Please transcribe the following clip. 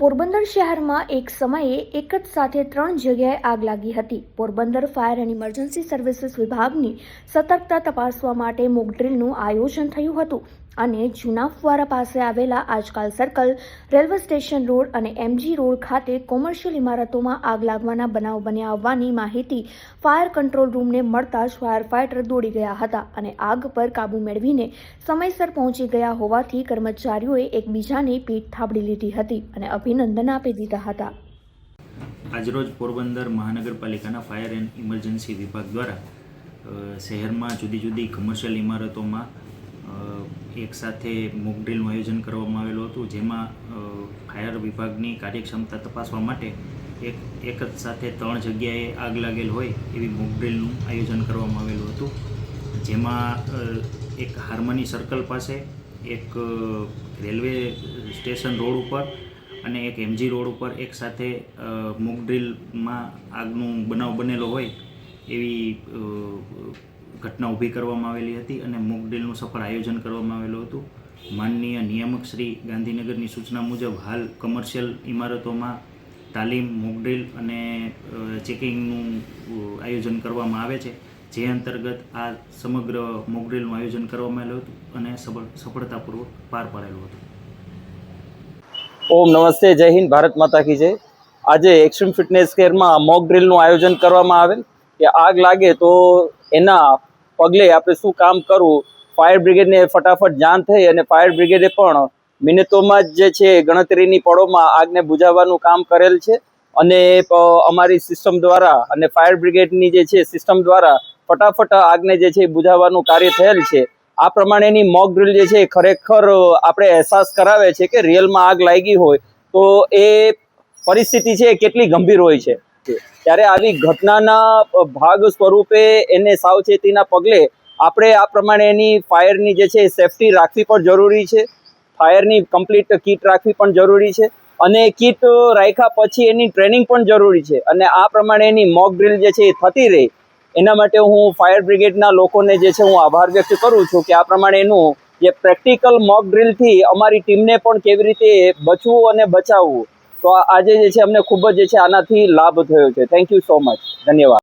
પોરબંદર શહેરમાં એક સમયે એક જ સાથે ત્રણ જગ્યાએ આગ લાગી હતી. Porbandar fire and emergency services વિભાગની સતર્કતા તપાસવા માટે મોકડ્રીલનું આયોજન થયું હતું. અને જૂના ફુવારા પાસે આવેલા આજકાલ સર્કલ, રેલવે સ્ટેશન રોડ અને એમજી રોડ ખાતે કોમર્શિયલ ઇમારતોમાં આગ લાગવાના બનાવ બન્યા હોવાની માહિતી ફાયર કંટ્રોલ રૂમને મળતા જ ફાયર ફાઇટર દોડી ગયા હતા અને આગ પર કાબૂ મેળવીને સમયસર પહોંચી ગયા હોવાથી કર્મચારીઓએ એકબીજાની પીઠ થાબડી લીધી હતી અને અભિનંદન આપી દીધા હતા. આજરોજ પોરબંદર મહાનગરપાલિકાના ફાયર એન્ડ ઇમરજન્સી વિભાગ દ્વારા શહેરમાં જુદી જુદી કમર્શિયલ ઇમારતોમાં એક સાથે મોક ડ્રીલનું આયોજન કરવામાં આવેલું હતું, જેમાં ફાયર વિભાગની કાર્યક્ષમતા તપાસવા માટે એક એક જ સાથે ત્રણ જગ્યાએ આગ લાગેલ હોય એવી મોકડ્રીલનું આયોજન કરવામાં આવેલું હતું. જેમાં એક હાર્મની સર્કલ પાસે એક રેલવે સ્ટેશન રોડ ઉપર અને એક એમજી રોડ ઉપર એક સાથે મોકડ્રીલમાં આગનું બનાવ બનેલો હોય એવી ઘટના ઊભી કરવામાં આવેલી હતી અને મોકડ્રીલનું સફળ આયોજન કરવામાં આવેલું હતું. માનનીય નિયામક શ્રી ગાંધીનગરની સૂચના મુજબ, હાલ કમર્શિયલ ઇમારતોમાં તાલીમ મોકડ્રીલ અને ચેકિંગનું આયોજન કરવામાં આવે છે. જે અંતર્ગત આ સમગ્ર મોકડ્રીલનું આયોજન કરવામાં આવેલું હતું અને સફળતાપૂર્વક પાર પાડેલું હતું. ઓમ નમસ્તે, જય હિન્દ, ભારત માતા કી જય. આજે એક્સ્ટ્રીમ ફિટનેસ કેરમાં મોક ડ્રિલનું આયોજન કરવામાં આવેલ. કે આગ લાગે તો એના પગલે આપણે શું કામ કરવું? ફાયર બ્રિગેડને ફટાફટ જાણ થઈ અને ફાયર બ્રિગેડે પણ મિનિટોમાં જ જે છે ગણતરીની પળોમાં આગને બુઝાવવાનું કામ કરેલ છે અને અમારી સિસ્ટમ દ્વારા અને ફાયર બ્રિગેડની જે છે સિસ્ટમ દ્વારા ફટાફટ આગને જે છે બુઝાવવાનું કાર્ય થયેલ છે. આ પ્રમાણેની મોક ડ્રિલ જે છે ખરેખર આપણે અહેસાસ કરાવે છે કે રિયલમાં આગ લાગી હોય તો એ પરિસ્થિતિ છે કેટલી ગંભીર હોય છે. ત્યારે આવી ઘટનાના ભાગ સ્વરૂપે એને સાવચેતીના પગલે આપણે આ પ્રમાણે એની ફાયરની જે છે, સેફટી રાખવી પણ જરૂરી છે. ફાયરની કમ્પ્લીટ કીટ રાખવી પણ જરૂરી છે. અને કીટ રાખ્યા પછી એની ટ્રેનિંગ પણ જરૂરી છે. અને આ પ્રમાણે એની મોક ડ્રિલ જે છે એ થતી રહે. એના માટે હું ફાયર બ્રિગેડના લોકોને જે છે, હું આભાર વ્યક્ત કરું છું કે આ પ્રમાણે એનું જે પ્રેક્ટિકલ મોક ડ્રિલથી અમારી ટીમને પણ કેવી રીતે બચવું અને બચાવવું. તો આજે જે છે, અમને ખૂબ જ જે છે, આનાથી લાભ થયો છે. થેન્ક યુ સો મચ ધન્યવાદ.